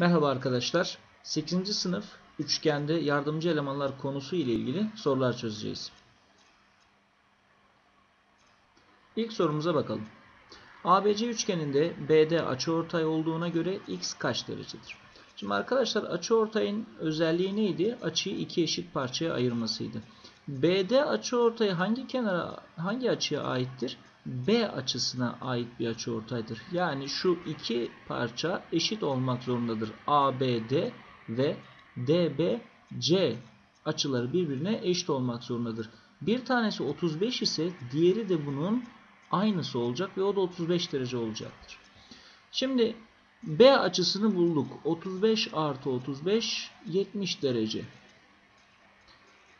Merhaba arkadaşlar. 8. sınıf üçgende yardımcı elemanlar konusu ile ilgili sorular çözeceğiz. İlk sorumuza bakalım. ABC üçgeninde BD açıortay olduğuna göre x kaç derecedir? Şimdi arkadaşlar açıortayın özelliği neydi? Açıyı iki eşit parçaya ayırmasıydı. BD açıortayı hangi kenara hangi açıya aittir? B açısına ait bir açıortaydır. Yani şu iki parça eşit olmak zorundadır. ABD ve DBC açıları birbirine eşit olmak zorundadır. Bir tanesi 35 ise diğeri de bunun aynısı olacak ve o da 35 derece olacaktır. Şimdi B açısını bulduk. 35 artı 35 70 derece.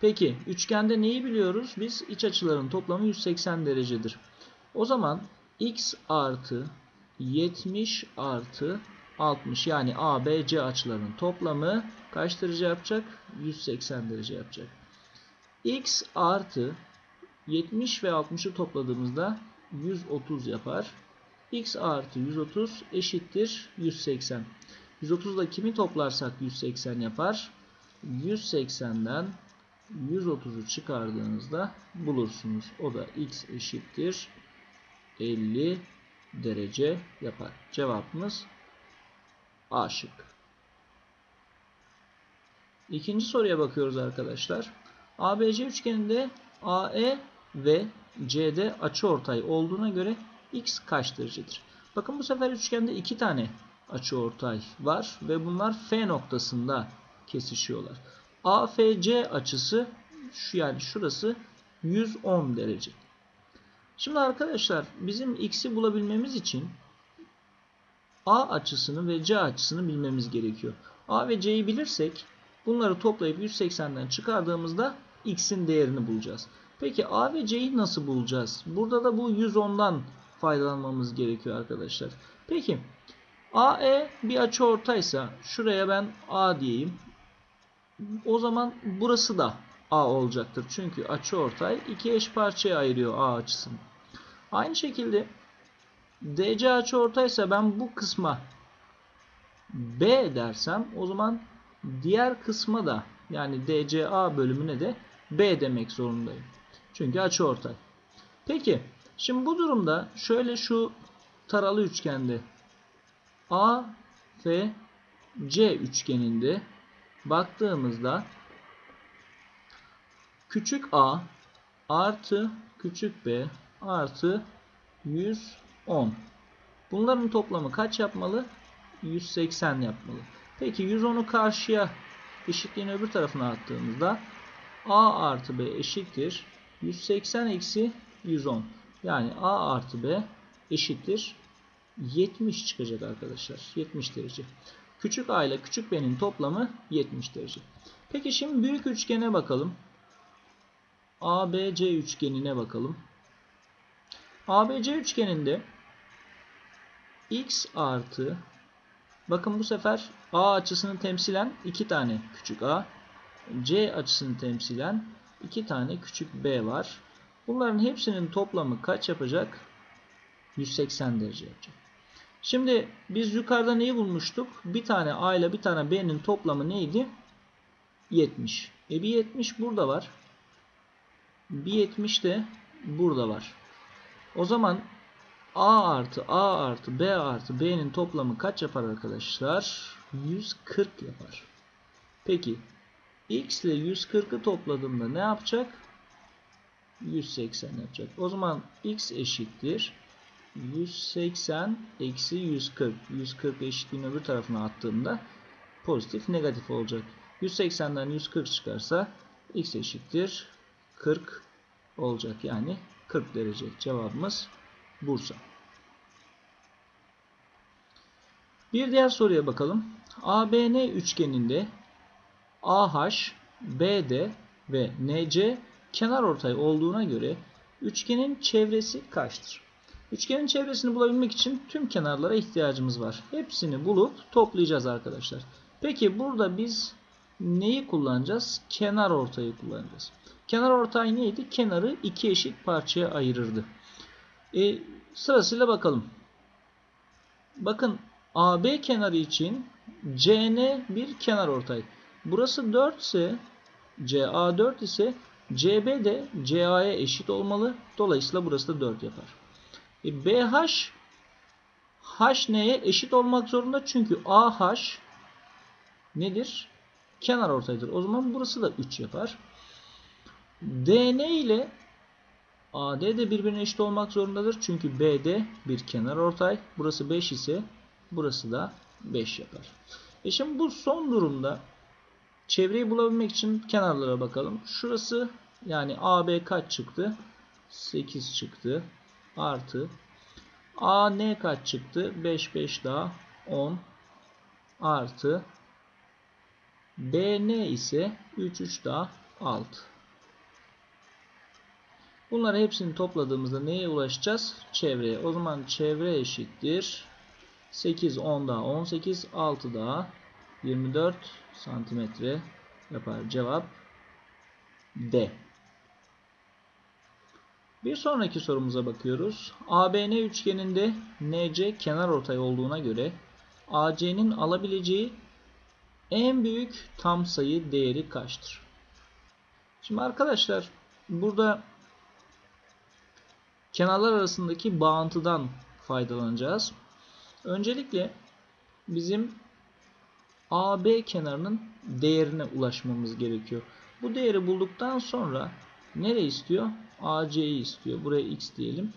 Peki üçgende neyi biliyoruz? Biz iç açıların toplamı 180 derecedir. O zaman x artı 70 artı 60 yani ABC açılarının toplamı kaç derece yapacak? 180 derece yapacak. x artı 70 ve 60'ı topladığımızda 130 yapar. x artı 130 eşittir 180. 130 ile kimi toplarsak 180 yapar. 180'den 130'u çıkardığınızda bulursunuz. O da x eşittir 50 derece yapar. Cevabımız A şık. İkinci soruya bakıyoruz arkadaşlar. ABC üçgeninde AE ve CD açıortay olduğuna göre x kaç derecedir? Bakın bu sefer üçgende iki tane açıortay var ve bunlar F noktasında kesişiyorlar. AFC açısı şu yani şurası 110 derece. Şimdi arkadaşlar bizim x'i bulabilmemiz için A açısını ve C açısını bilmemiz gerekiyor. A ve C'yi bilirsek bunları toplayıp 180'den çıkardığımızda x'in değerini bulacağız. Peki A ve C'yi nasıl bulacağız? Burada da bu 110'dan faydalanmamız gerekiyor arkadaşlar. Peki AE bir açı ortaysa şuraya ben A diyeyim. O zaman burası da A olacaktır. Çünkü açı ortay iki eş parçaya ayırıyor A açısını. Aynı şekilde DC açı ortaysa ben bu kısma B dersem o zaman diğer kısma da yani DCA bölümüne de B demek zorundayım. Çünkü açı ortay. Peki şimdi bu durumda şöyle şu taralı üçgende A F C üçgeninde baktığımızda küçük a artı küçük b artı 110. Bunların toplamı kaç yapmalı? 180 yapmalı. Peki 110'u karşıya eşitliğin öbür tarafına attığımızda a artı b eşittir 180 eksi 110. Yani a artı b eşittir 70 çıkacak arkadaşlar. 70 derece. Küçük a ile küçük b'nin toplamı 70 derece. Peki şimdi büyük üçgene bakalım. ABC üçgenine bakalım. ABC üçgeninde x artı bakın bu sefer A açısını temsilen 2 tane küçük a, C açısını temsilen 2 tane küçük b var. Bunların hepsinin toplamı kaç yapacak? 180 derece yapacak. Şimdi biz yukarıda neyi bulmuştuk? Bir tane a ile bir tane b'nin toplamı neydi? 70. E bir 70 burada var. Bir 70 de burada var. O zaman A artı A artı B artı B'nin toplamı kaç yapar arkadaşlar? 140 yapar. Peki X ile 140'ı topladığımda ne yapacak? 180 yapacak. O zaman X eşittir. 180 eksi 140. 140 eşitliğin öbür tarafına attığımda pozitif negatif olacak. 180'den 140 çıkarsa X eşittir 40 olacak. Yani 40 derece. Cevabımız Bursa. Bir diğer soruya bakalım. ABN üçgeninde AH, BD ve NC kenar ortay olduğuna göre üçgenin çevresi kaçtır? Üçgenin çevresini bulabilmek için tüm kenarlara ihtiyacımız var. Hepsini bulup toplayacağız arkadaşlar. Peki burada biz neyi kullanacağız? Kenar ortayı kullanacağız. Kenar ortay neydi? Kenarı iki eşit parçaya ayırırdı. E, sırasıyla bakalım. Bakın AB kenarı için CN bir kenar ortay. Burası 4 ise CA 4 ise CB de CA'ya eşit olmalı. Dolayısıyla burası da 4 yapar. E, BH H neye eşit olmak zorunda? Çünkü AH nedir? Kenar ortaydır. O zaman burası da 3 yapar. DN ile AD de birbirine eşit olmak zorundadır. Çünkü BD bir kenar ortay. Burası 5 ise burası da 5 yapar. E şimdi bu son durumda çevreyi bulabilmek için kenarlara bakalım. Şurası yani AB kaç çıktı? 8 çıktı. Artı AN kaç çıktı? 5 5 daha 10 artı BN ise 3 3 daha 6. Bunları hepsini topladığımızda neye ulaşacağız? Çevreye. O zaman çevre eşittir. 8 10 daha 18 6 daha 24 santimetre yapar. Cevap D. Bir sonraki sorumuza bakıyoruz. ABN üçgeninde NC kenar ortay olduğuna göre AC'nin alabileceği en büyük tam sayı değeri kaçtır? Şimdi arkadaşlar burada kenarlar arasındaki bağıntıdan faydalanacağız. Öncelikle bizim AB kenarının değerine ulaşmamız gerekiyor. Bu değeri bulduktan sonra nereye istiyor? AC'yi istiyor. Buraya x diyelim.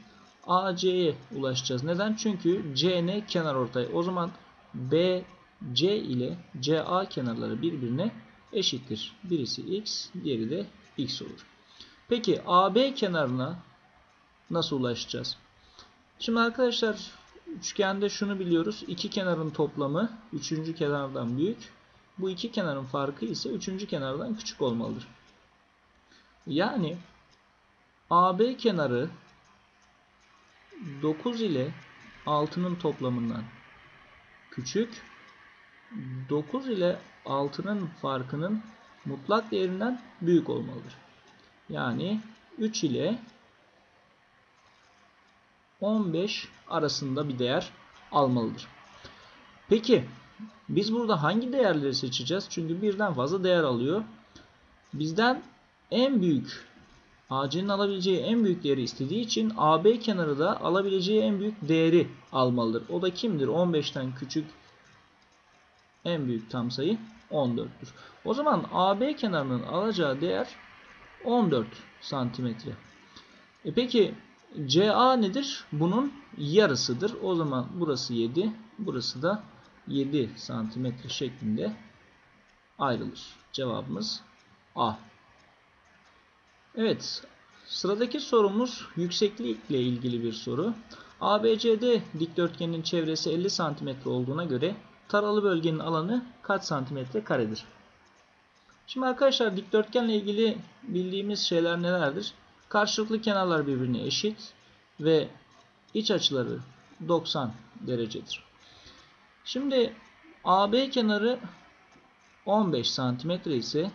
AC'ye ulaşacağız. Neden? Çünkü CN kenar ortay. O zaman BC ile CA kenarları birbirine eşittir. Birisi x, diğeri de x olur. Peki AB kenarına nasıl ulaşacağız? Şimdi arkadaşlar üçgende şunu biliyoruz. İki kenarın toplamı üçüncü kenardan büyük. Bu iki kenarın farkı ise üçüncü kenardan küçük olmalıdır. Yani AB kenarı 9 ile 6'nın toplamından küçük. 9 ile 6'nın farkının mutlak değerinden büyük olmalıdır. Yani 3 ile 15 arasında bir değer almalıdır. Peki biz burada hangi değerleri seçeceğiz? Çünkü birden fazla değer alıyor. Bizden en büyük AC'nin alabileceği en büyük değeri istediği için AB kenarı da alabileceği en büyük değeri almalıdır. O da kimdir? 15'ten küçük en büyük tam sayı 14'tür. O zaman AB kenarının alacağı değer 14 santimetre. E peki CA nedir? Bunun yarısıdır. O zaman burası 7, burası da 7 santimetre şeklinde ayrılır. Cevabımız A. Evet, sıradaki sorumuz yükseklikle ilgili bir soru. ABCD dikdörtgenin çevresi 50 cm olduğuna göre taralı bölgenin alanı kaç santimetre karedir? Şimdi arkadaşlar dikdörtgenle ilgili bildiğimiz şeyler nelerdir? Karşılıklı kenarlar birbirine eşit ve iç açıları 90 derecedir. Şimdi AB kenarı 15 santimetre ise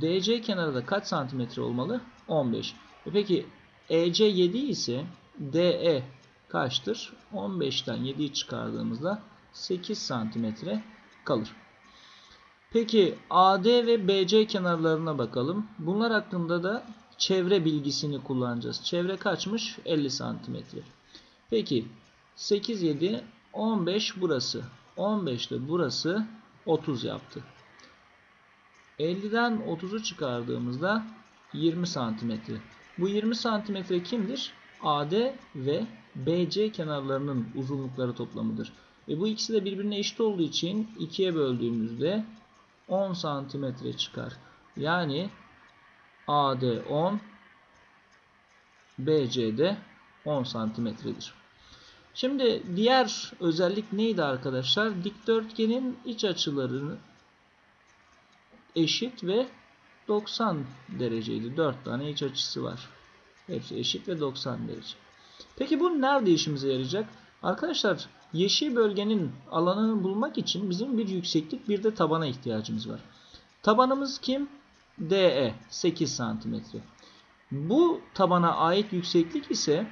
DC kenarı da kaç santimetre olmalı? 15. E peki EC 7 ise DE kaçtır? 15'ten 7'yi çıkardığımızda 8 santimetre kalır. Peki AD ve BC kenarlarına bakalım. Bunlar hakkında da çevre bilgisini kullanacağız. Çevre kaçmış? 50 santimetre. Peki 8 7 15 burası. 15 de burası 30 yaptı. 50'den 30'u çıkardığımızda 20 santimetre. Bu 20 santimetre kimdir? AD ve BC kenarlarının uzunlukları toplamıdır. Ve bu ikisi de birbirine eşit olduğu için 2'ye böldüğümüzde 10 santimetre çıkar. Yani AD 10 BC de 10 santimetredir. Şimdi diğer özellik neydi arkadaşlar? Dikdörtgenin iç açılarını eşit ve 90 dereceydi. 4 tane iç açısı var. Hepsi eşit ve 90 derece. Peki bu nerede işimize yarayacak? Arkadaşlar yeşil bölgenin alanını bulmak için bizim bir yükseklik bir de tabana ihtiyacımız var. Tabanımız kim? DE 8 santimetre. Bu tabana ait yükseklik ise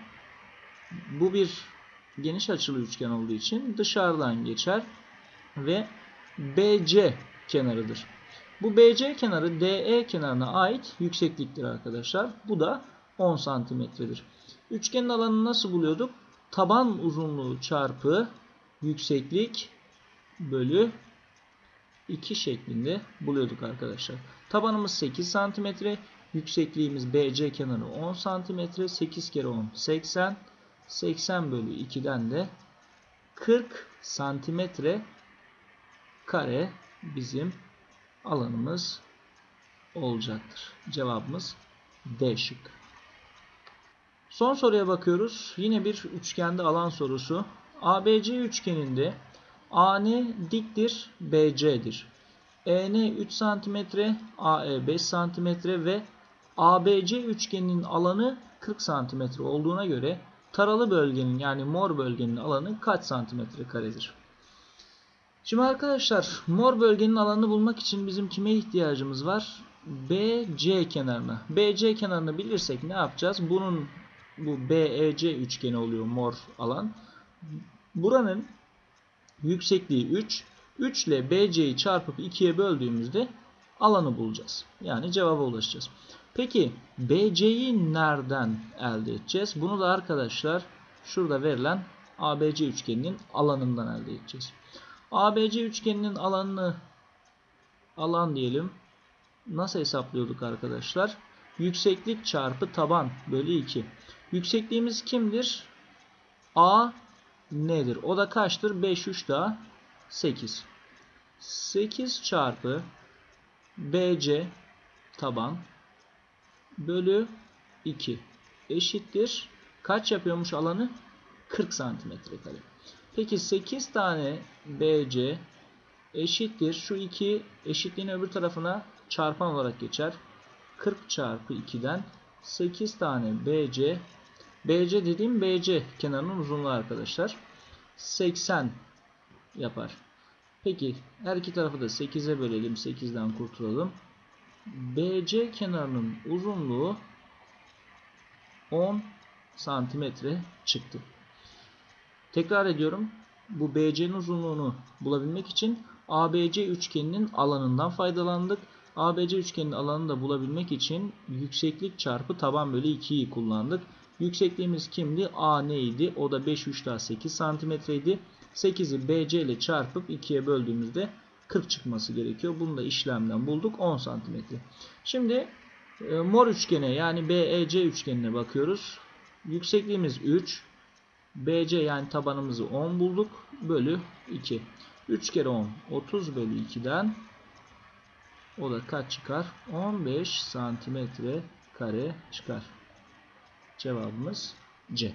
bu bir geniş açılı üçgen olduğu için dışarıdan geçer ve BC kenarıdır. Bu BC kenarı DE kenarına ait yüksekliktir arkadaşlar. Bu da 10 santimetredir. Üçgenin alanını nasıl buluyorduk? Taban uzunluğu çarpı yükseklik bölü 2 şeklinde buluyorduk arkadaşlar. Tabanımız 8 santimetre. Yüksekliğimiz BC kenarı 10 santimetre. 8 kere 10 80. 80 bölü 2'den de 40 santimetre kare bizim alanımız olacaktır. Cevabımız D şık. Son soruya bakıyoruz. Yine bir üçgende alan sorusu. ABC üçgeninde AN diktir, BC'dir. EN 3 cm, AE 5 cm ve ABC üçgeninin alanı 40 cm olduğuna göre taralı bölgenin yani mor bölgenin alanı kaç santimetre karedir? Şimdi arkadaşlar mor bölgenin alanını bulmak için bizim kime ihtiyacımız var? BC kenarına. BC kenarını bilirsek ne yapacağız? Bunun bu BEC üçgeni oluyor mor alan. Buranın yüksekliği 3. 3 ile BC'yi çarpıp 2'ye böldüğümüzde alanı bulacağız. Yani cevaba ulaşacağız. Peki BC'yi nereden elde edeceğiz? Bunu da arkadaşlar şurada verilen ABC üçgeninin alanından elde edeceğiz. ABC üçgeninin alanını alan diyelim. Nasıl hesaplıyorduk arkadaşlar? Yükseklik çarpı taban bölü 2. Yüksekliğimiz kimdir? A nedir? O da kaçtır? 5 3 daha 8. 8 çarpı BC taban bölü 2 eşittir. Kaç yapıyormuş alanı? 40 santimetre kare. Peki 8 tane BC eşittir. Şu 2 eşitliğin öbür tarafına çarpan olarak geçer. 40 çarpı 2'den 8 tane BC BC dediğim BC kenarının uzunluğu arkadaşlar. 80 yapar. Peki her iki tarafı da 8'e bölelim. 8'den kurtulalım. BC kenarının uzunluğu 10 santimetre çıktı. Tekrar ediyorum. Bu BC'nin uzunluğunu bulabilmek için ABC üçgeninin alanından faydalandık. ABC üçgeninin alanını da bulabilmek için yükseklik çarpı taban bölü 2'yi kullandık. Yüksekliğimiz kimdi? A neydi? O da 5 3 daha 8 santimetreydi. 8'i BC ile çarpıp 2'ye böldüğümüzde 40 çıkması gerekiyor. Bunu da işlemden bulduk 10 santimetre. Şimdi e, mor üçgene yani BEC üçgenine bakıyoruz. Yüksekliğimiz 3. BC yani tabanımızı 10 bulduk. Bölü 2. 3 kere 10 30 bölü 2'den o da kaç çıkar? 15 santimetre kare çıkar. Cevabımız C.